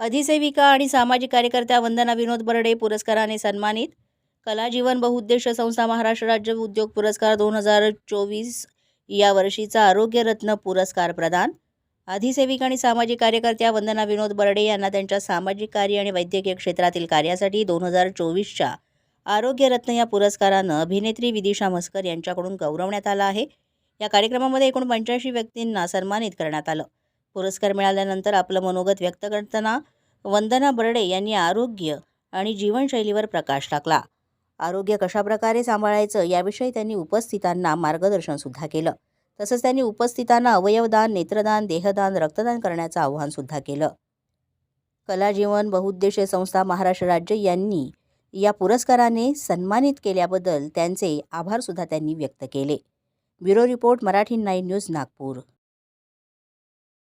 अधिसेविका आणि सामाजिक कार्यकर्त्या वंदना विनोद बर्डे पुरस्काराने सन्मानित. कला जीवन बहुउद्देश संस्था महाराष्ट्र राज्य उद्योग पुरस्कार दोन हजार चोवीस या वर्षीचा आरोग्यरत्न पुरस्कार प्रदान. अधिसेविका आणि सामाजिक कार्यकर्त्या वंदना विनोद बर्डे यांना त्यांच्या सामाजिक कार्य आणि वैद्यकीय क्षेत्रातील कार्यासाठी दोन हजार चोवीसच्या आरोग्यरत्न या पुरस्कारानं अभिनेत्री विदिशा म्हसकर यांच्याकडून गौरवण्यात आला आहे. या कार्यक्रमामध्ये एकूण पंच्याऐंशी व्यक्तींना सन्मानित करण्यात आलं. पुरस्कार मिळाल्यानंतर आपलं मनोगत व्यक्त करताना वंदना बर्डे यांनी आरोग्य आणि जीवनशैलीवर प्रकाश टाकला. आरोग्य कशाप्रकारे सांभाळायचं याविषयी त्यांनी उपस्थितांना मार्गदर्शनसुद्धा केलं. तसंच त्यांनी उपस्थितांना अवयवदान नेत्रदान देहदान रक्तदान करण्याचं आवाहनसुद्धा केलं. कला जीवन बहुउद्देशीय संस्था महाराष्ट्र राज्य यांनी या पुरस्काराने सन्मानित केल्याबद्दल त्यांचे आभारसुद्धा त्यांनी व्यक्त केले. Bureau report Marathi nine news Nagpur.